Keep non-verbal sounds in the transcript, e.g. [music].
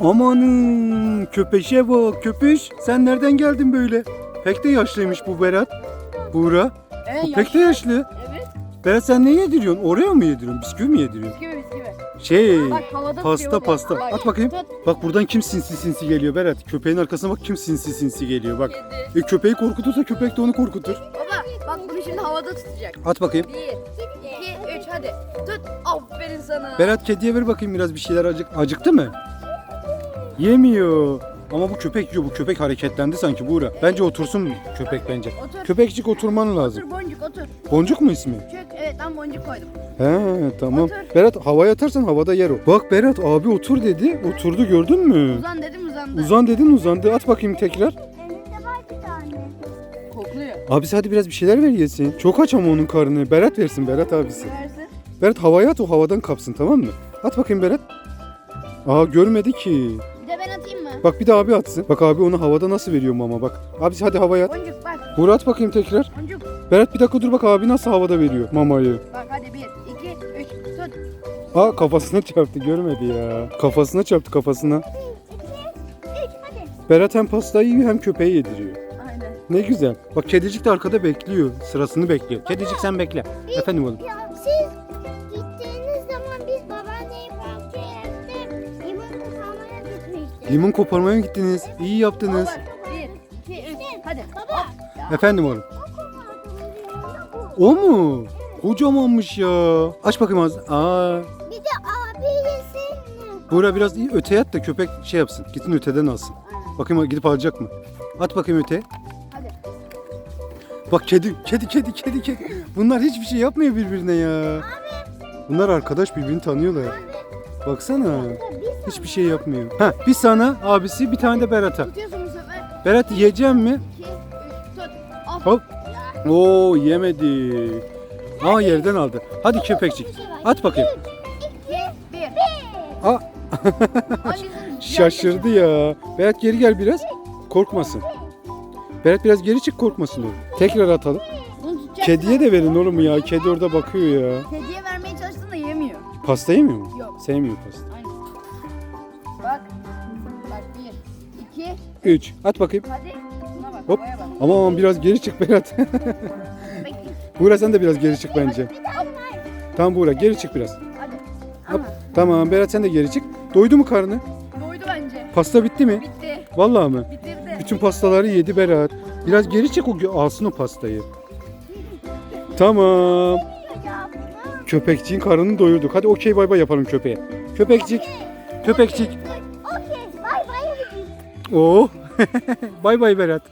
Amanın köpeşe bak köpeş. Sen nereden geldin böyle? Pek de yaşlıymış bu Berat. Buğra. Evet, Bu pek de yaşlı. Evet. Berat sen ne yediriyorsun? Oraya mı yediriyorsun? Bisküvi mi yediriyorsun? Bisküvi bisküvi. Şey. Bak Pasta pasta. bak. At bakayım. Tut. Bak buradan kim sinsi sinsi geliyor Berat? Köpeğin arkasına bak kim sinsi sinsi geliyor bak. Kedi. E, köpeği korkutursa köpek de onu korkutur. Baba bak bunu şimdi havada tutacak. At bakayım. Bir, iki, üç hadi. Tut. Aferin sana. Berat kediye ver bakayım biraz bir şeyler acık acıktı mı? Yemiyor. Ama bu köpek yiyor. Bu köpek hareketlendi sanki Buğra. Bence otursun köpek bence. Otur. Köpekçik oturman lazım. Otur boncuk otur. Boncuk mu ismi? Çök. Evet ben boncuk koydum. He tamam. Otur. Berat havaya atarsan havada yer o. Bak Berat abi otur dedi. Oturdu gördün mü? Uzan dedim uzandı. Uzan dedin uzandı. At bakayım tekrar. Elimde var bir tane. Kokluyor. Abisi hadi biraz bir şeyler ver yesin. Çok aç ama onun karnı. Berat versin Berat abisi. Versin. Berat havaya at o havadan kapsın tamam mı? At bakayım Berat. Aa görmedi ki. Bak bir de abi atsın. Bak abi onu havada nasıl veriyor mama bak. Abisi hadi havaya at. Boncuk bak. Buğra at bakayım tekrar. Boncuk. Berat bir dakika dur bak abi nasıl havada veriyor mamayı. Bak hadi bir, iki, üç. Tut. Aa kafasına çarptı görmedi ya. Kafasına çarptı kafasına. Berat hem pastayı yiyor hem köpeği yediriyor. Aynen. Ne güzel. Bak kedicik de arkada bekliyor. Sırasını bekliyor. Kedicik sen bekle. Efendim oğlum. Limon koparmaya mı gittiniz? İyi yaptınız. Bir, iki, üç. Hadi. Baba. Efendim oğlum. O mu? Kocamanmış ya. Aç bakayım ağzını. Aa. Bir de abi yesin mi? Biraz iyi öteye at da köpek şey yapsın. Gitsin öteden alsın. Bakayım gidip alacak mı? At bakayım öteye. Hadi. Bak kedi, kedi, kedi, kedi, kedi. Bunlar hiçbir şey yapmıyor birbirine ya. Bunlar arkadaş birbirini tanıyorlar. Baksana. Biz Hiçbir şey yapmıyor. Ha, bir sana abisi bir tane de Berat'a. Tutuyorsun bu sefer. Berat yiyeceğim mi? İki, üç. Hop. Oo yemedi. Aa yerden aldı. Hadi köpekçik. At bakayım. İki, bir. Aa Hangisini [laughs] şaşırdı ya. Berat geri gel biraz. Korkmasın. Berat biraz geri çık korkmasın o. Tekrar atalım. Bunu tutacaksın. Kediye de verin oğlum ya. Kedi orada bakıyor ya. Kediye vermeye çalıştın da yemiyor. Pasta yemiyor mu? Yok. Sevmiyor pasta. 2, 3. At bakayım. Hadi. Hop. havaya bak. Aman biraz geri çık Berat. Bekle. [laughs] Buğra sen de biraz geri çık bence. Bir tane. Tamam Buğra geri çık biraz. Hadi. Hop. Tamam Berat sen de geri çık. Doydu mu karnı? Doydu bence. Pasta bitti mi? Bitti. Vallahi mi? Bitirdi. Bütün pastaları yedi Berat. Biraz geri çek o gö- alsın o pastayı. Tamam. Köpekçiğin karnını doyurduk. Hadi okey bay bay yapalım köpeğe. Köpekçik. Köpekçik. Oo. [laughs] bay bay Berat.